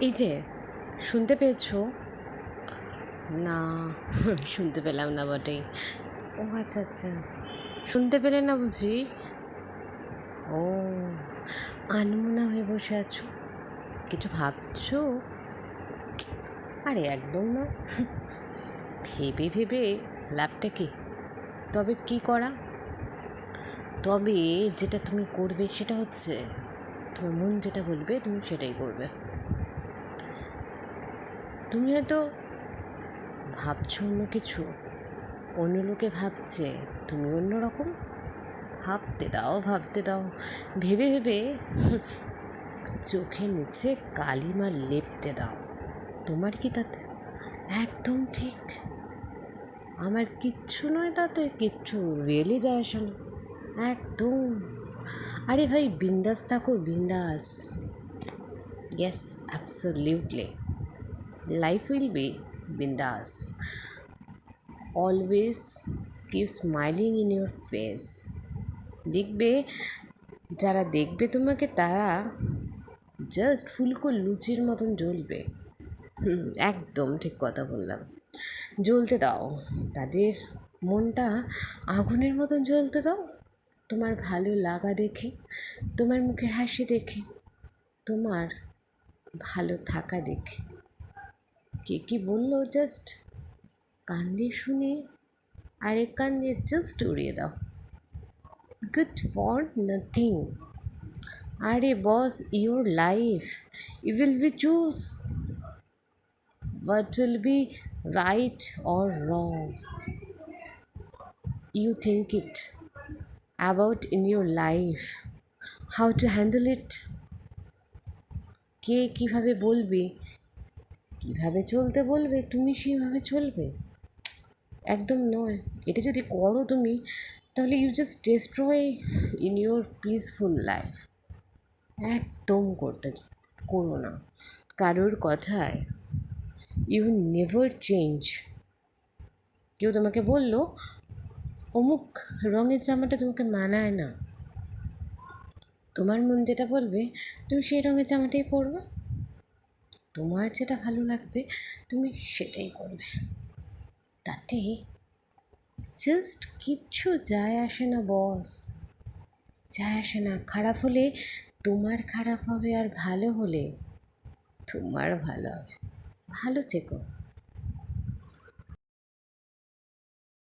এই যে শুনতে পেয়েছ? না শুনতে পেলাম না বটেই। ও আচ্ছা আচ্ছা। শুনতে পেলে না বুঝি? ও আনমোনা হয়ে বসে আছো? কিছু ভাবছ? আরে একদম না। ভেবে ভেবে লাভটা কি? তবে কি করা? তবে যেটা তুমি করবে সেটা হচ্ছে তোমার মন যেটা বলবে তুমি সেটাই করবে। তুমি হয়তো ভাবছ অন্য কিছু। অন্য লোকে ভাবছে তুমি অন্য রকম। ভাবতে দাও ভাবতে দাও। ভেবে ভেবে চোখের নিচে কালিমা লেপতে দাও। তোমার কি তাতে? একদম ঠিক। আমার কিচ্ছু নয় তাতে, কিচ্ছু রিয়েলি যায় আসলে। একদম। আরে ভাই, বিন্দাস থাকো, বিন্দাস। Yes absolutely life will be bindaas always keep smiling in your face দেখবে, যারা দেখবে তোমাকে, তারা জাস্ট ফুলকো লুচির মতন জ্বলবে। একদম ঠিক কথা বললাম। জ্বলতে দাও। তাদের মনটা আগুনের মতন জ্বলতে দাও। তোমার ভালো লাগা দেখে, তোমার মুখের হাসি দেখে, তোমার ভালো থাকা দেখে। কে কি বলল? জাস্ট কান দিয়ে শুনে আরেক কান দিয়ে জাস্ট উড়িয়ে দাও। গুড ফর নাথিং আরে boss your life you will be choose what will be right or wrong. You think it about in your life, how to handle it. কে কীভাবে বলবে? কীভাবে চলতে বলবে? তুমি সেইভাবে চলবে? একদম নয়। এটা যদি করো তুমি, তাহলে you just destroy in your peaceful life একদম করতে করো না। কারোর কথায় ইউ নেভার চেঞ্জ কেউ তোমাকে বলল, অমুক রঙের জামাটা তোমাকে মানায় না। তোমার মন যেটা বলবে, তুমি সেই রঙের জামাটাই পরবে। তোমার যেটা ভালো লাগবে, তুমি সেটাই করবে। তাতে জাস্ট কিচ্ছু যায় আসে না বস যায় আসে না। খারাপ হলে তোমার খারাপ হবে আর ভালো হলে তোমার ভালো হবে। ভালো থেকো।